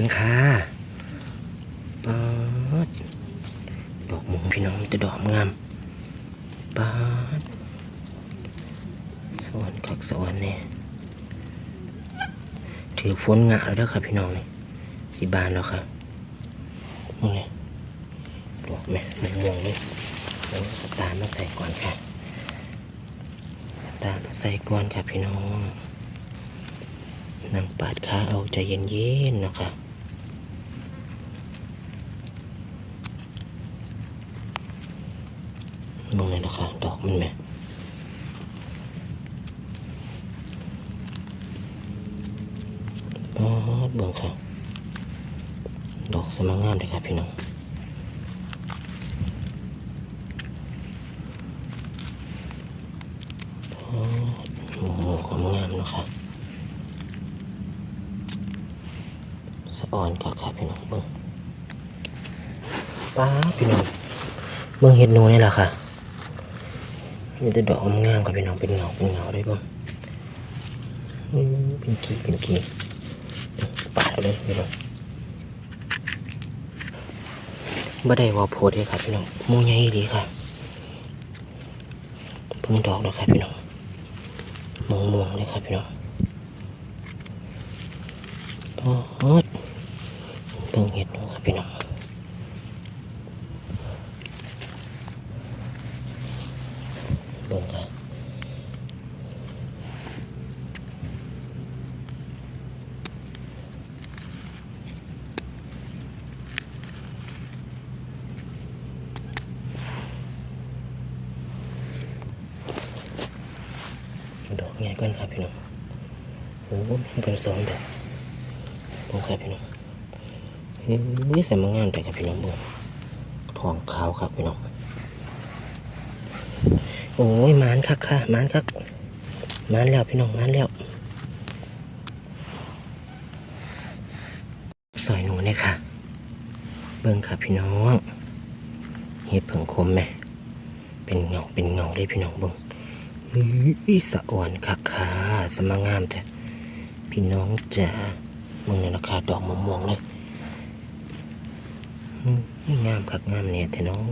กันค่ะปาดดอกมงพี่น้องมีแต่ดอกงามปาดสวรรค์คักสวรรค์เนี่ยถือฝนงะแล้วค่ะพี่น้องนี่สิบานแล้วค่ะมึงเนี่ยดอกแม่ม่วงๆเลยเอาตามมาใส่ก่อนค่ะ ตามมาใส่ก่อนค่ะพี่น้องนั่งปาดขาเอาใจเย็นๆนะคะ มองเลยนะคะ ดอกมันไหมปาดเบิ่งค่ะ ดอกสมังงามเลยค่ะพี่น้องโอ้โหความงามเนาะค่ะสะอ่อนค่ะค่ะพี่น้องเบิ้งป้าพี่น้องเบิ้งเห็ดหนูนี่แหละค่ะ มีแต่ดอกงามๆค่ะพี่น้องเป็นเงาเป็นเงาได้บ้างเป็นกีเป็นกีปาดเอาเลยพี่น้องบ่ได้ว่าโพดเลยค่ะพี่น้องมูใหญ่ดีค่ะเพิ่งดอกแล้วค่ะพี่น้องมองมองเลยครับพี่น้องโอ้โหเบิ่งเห็ดดูครับพี่น้อง เบิ่งครับดอกใหญ่ก่อนครับพี่น้องโอ้โหมีกันสองดอกเบิ่งครับพี่น้องเฮ้ยใส่มางามแต่ครับพี่น้องเบิ่ทองขาวครับพี่น้อง โอ้ยมานคักค่ะมานคักมานแล้วพี่น้องมานแล้วซอยหนูเนี่ยค่ะ เบิ่งครับพี่น้องเห็ดเผิงคมไหมเป็นเงาเป็นเงาเลยพี่น้องเบิ่งเฮ้ยสะอ่อนคักค่ะสมางามแต่พี่น้องจ๋ามึงเนี่ยราคาดอกมะม่วงเลยงามคักงามเนี่ยแต่น้อง